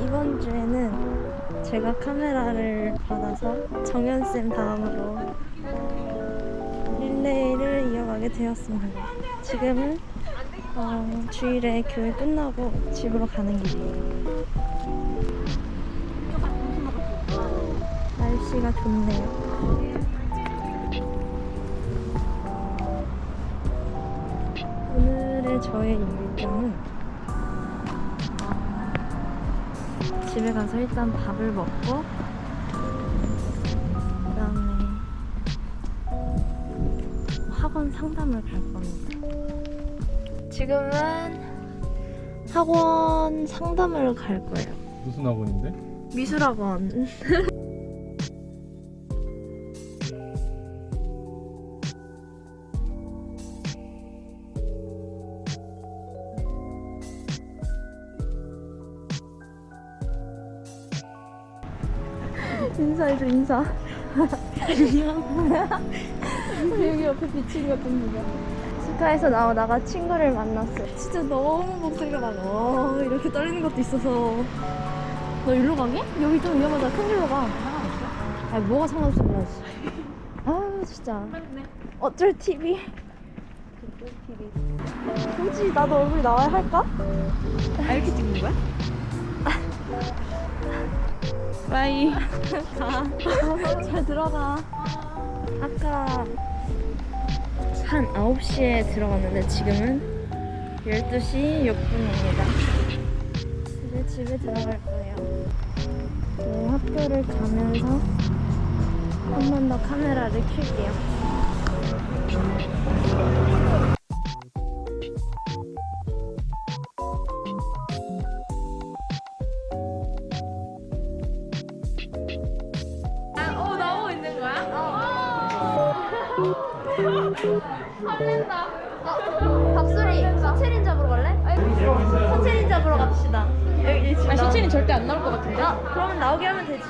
이번 주에는 제가 카메라를 받아서 정연쌤 다음으로 릴레이를 이어가게 되었습니다. 지금은 어, 주일에 교회 끝나고 집으로 가는 길이에요. 날씨가 좋네요. 저의 일정은 집에 가서 일단 밥을 먹고 그다음에 학원 상담을 갈 겁니다. 지금은 학원 상담을 갈 거예요. 무슨 학원인데? 미술학원. 인사해줘 인사. 안녕. 여기 옆에 비친 같은 누가. 스카에서 나오다가 친구를 만났어. 진짜 너무 목소리가 막 어, 이렇게 떨리는 것도 있어서. 너 일로 가게? 여기 좀 위험하다. 큰 길로 가. 아, 뭐가 상관없어, 몰라. 씨. 아유, 진짜. 어쩔 TV. 굳이 나도 얼굴 나와야 할까? 아 이렇게 찍는 거야? 바이 가. 잘 들어가. 아까 한 9시에 들어갔는데 지금은 12시 6분입니다. 이제 집에 들어갈 거예요. 네, 학교를 가면서 한 번 더 카메라를 켤게요. 박수리, 서채린 잡으러 갈래? 서채린 잡으러 갑시다. 여기 지금 아 나- 시체는 절대 안 나올 것 같은데? 아, 그러면 나오게 하면 되지.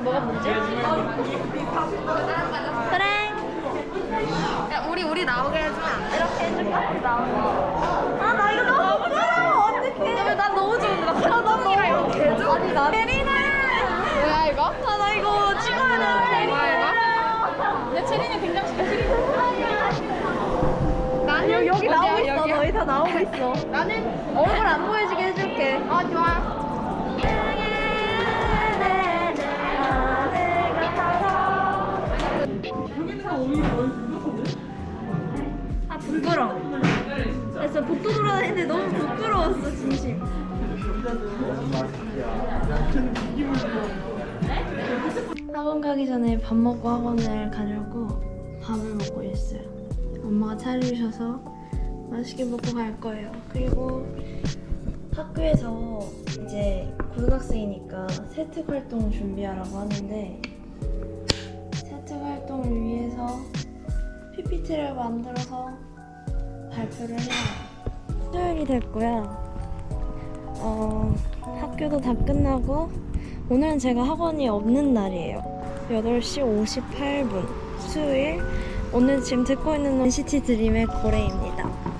뭐가 문제? 그래. 야 우리 우리 나오게 해주면 안 돼? 이렇게 해줄까? 나오는 거. 아, 나 이거 너무 부끄러워. 어떡해. 난 너무 좋은데 나 아, 나 너무 개좋아. 아니, 나. 예린아. 뭐야 이거? 아, 나 이거 찍어야 돼. 뭐야 이거? 내 체린이 등장시켜 나 나오고 있어. 나는 얼굴 안 보여지게 해줄게. 아 좋아 아 부끄러워. 그래서 복도 돌아다니는데 너무 부끄러웠어 진심. 학원 가기 전에 밥 먹고 학원을 가려고 밥을 먹고 있어요. 엄마가 차려주셔서 맛있게 먹고 갈 거예요. 그리고 학교에서 이제 고등학생이니까 세특 활동 준비하라고 하는데 세특 활동을 위해서 PPT를 만들어서 발표를 해요. 수요일이 됐고요. 어, 학교도 다 끝나고 오늘은 제가 학원이 없는 날이에요. 8시 58분 수요일 오늘 지금 듣고 있는 NCT 드림의 고래입니다.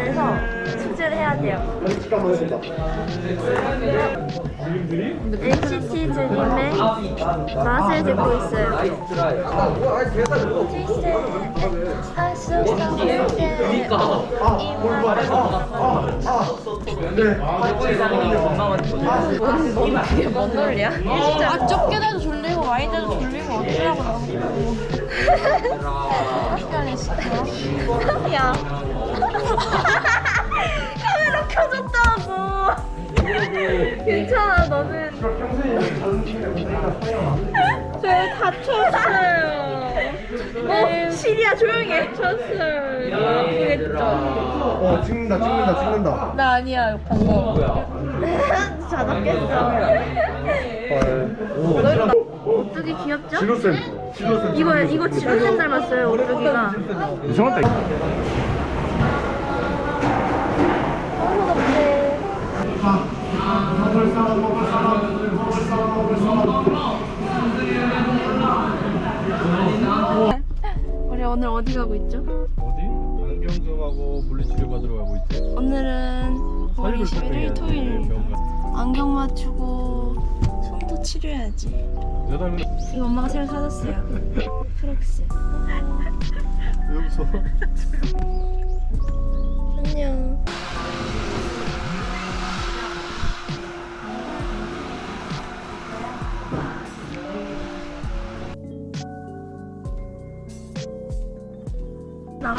안 해서 숙제를 해야 돼요. NCT 드림의 맛을 듣고 있어요. 할수 없어. 뭔 논리야? 아 좁게라도 졸리고 와인데도 졸리고 어쩌라고 학교안에 시켜 야. 카메라 켜졌다고. 괜찮아, 너는. 저 다쳤어요. 어, 시리야 조용히 해. 쳤어요. 아프겠죠. 어 찍는다 찍는다 찍는다 나 아니야 방금 자답겠어. 헐 오뚜기 귀엽죠? 지로쌤 지로쌤 이거 이거 지로쌤 닮았어요, 오뚜기가. 정확다 너 우리 오늘 어디 가고 있죠? 어디? 안경점하고 물리치료 받으러 가고 있죠 오늘은 5월 21일 토요일 안경 맞추고 손도 치료해야지. 이거 엄마가 새로 사줬어요. 프록스. 여기서? 안녕.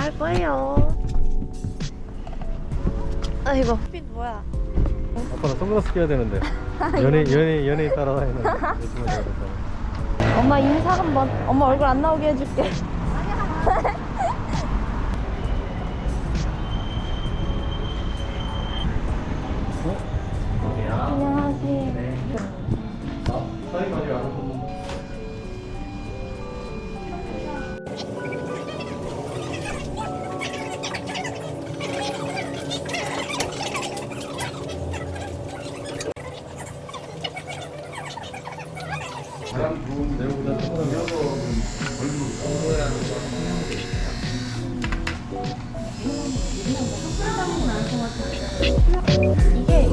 갈 거예요. 아이고. 빛 뭐야? 아빠 나 선글라스 껴야 되는데 연예 연예 연예인 따라다니는. 엄마 인사 한번. 엄마 얼굴 안 나오게 해줄게. 이게 이게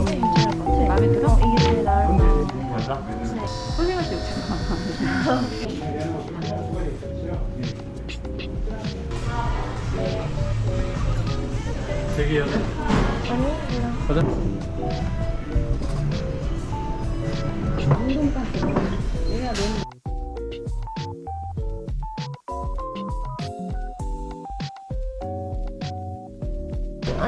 제일 나을 것 같아. 마음에 들어? 어, 이게 제일 나을 것 같아. 되게요. 아니, 그냥.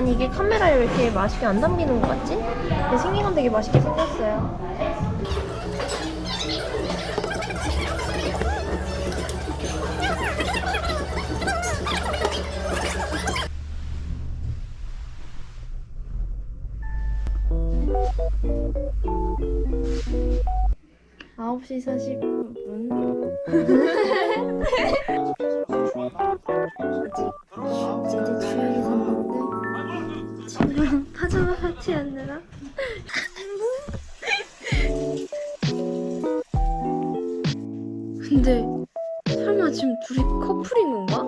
아니 이게 카메라에 왜 이렇게 맛있게 안 담기는 것 같지? 근데 생긴 건 되게 맛있게 생겼어요. 아홉 시 40분. 근데 설마 지금 둘이 커플인 건가?